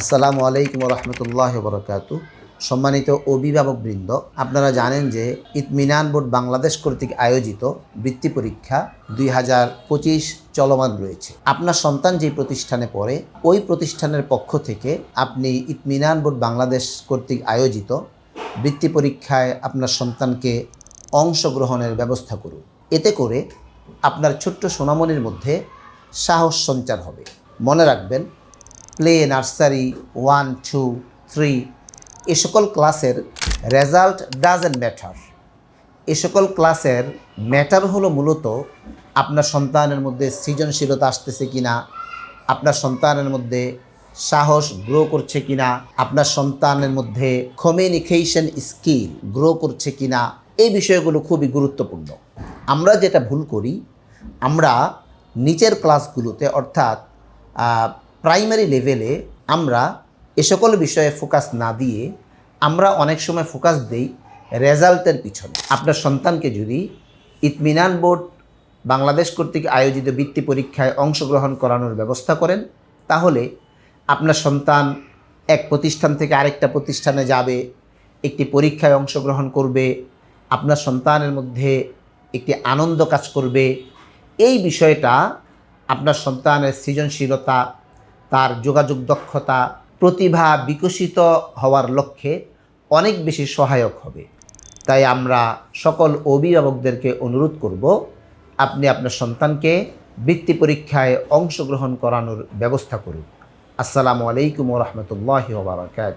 আসসালামু আলাইকুম রহমতুল্লাহ বরকাত সম্মানিত অভিভাবকবৃন্দ, আপনারা জানেন যে ইতমিনান বোর্ড বাংলাদেশ কর্তৃক আয়োজিত বৃত্তি পরীক্ষা দুই হাজার পঁচিশ চলমান রয়েছে। আপনার সন্তান যে প্রতিষ্ঠানে পড়ে, ওই প্রতিষ্ঠানের পক্ষ থেকে আপনি ইতমিনান বোর্ড বাংলাদেশ কর্তৃক আয়োজিত বৃত্তি পরীক্ষায় আপনার সন্তানকে অংশগ্রহণের ব্যবস্থা করুন। এতে করে আপনার ছোট্ট সোনামনির মধ্যে সাহস সঞ্চার হবে। মনে রাখবেন play nursery one two three এ সকল ক্লাসের রেজাল্ট ডাজেন্ট ম্যাটার এ সকল ক্লাসের ম্যাটার হলো মূলত আপনার সন্তানের মধ্যে সৃজনশীলতা আসতেছে কিনা, আপনার সন্তানের মধ্যে সাহস গ্রো করছে কিনা, আপনার সন্তানের মধ্যে কমিউনিকেশন স্কিল গ্রো করছে কিনা, এই বিষয়গুলো খুবই গুরুত্বপূর্ণ। আমরা যেটা ভুল করি, আমরা নিচের ক্লাসগুলোতে অর্থাৎ প্রাইমারি লেভেলে আমরা এ সকল বিষয়ে ফোকাস না দিয়ে আমরা অনেক সময় ফোকাস দেই রেজাল্টের পিছনে। আপনার সন্তানকে যদি ইতমিনান বোর্ড বাংলাদেশ কর্তৃক আয়োজিত বৃত্তি পরীক্ষায় অংশগ্রহণ করানোর ব্যবস্থা করেন, তাহলে আপনার সন্তান এক প্রতিষ্ঠান থেকে আরেকটা প্রতিষ্ঠানে যাবে, একটি পরীক্ষায় অংশগ্রহণ করবে, আপনার সন্তানের মধ্যে একটি আনন্দ কাজ করবে। এই বিষয়টা আপনার সন্তানের সৃজনশীলতা তার যোগাযোগ দক্ষতা, প্রতিভা বিকশিত হওয়ার লক্ষ্যে অনেক বেশি সহায়ক হবে। তাই আমরা সকল অভিভাবকদেরকে অনুরোধ করব, আপনি আপনার সন্তানকে বৃত্তি পরীক্ষায় অংশগ্রহণ করানোর ব্যবস্থা করুন। আসসালামু আলাইকুম রহমতুল্লাহ বারকাত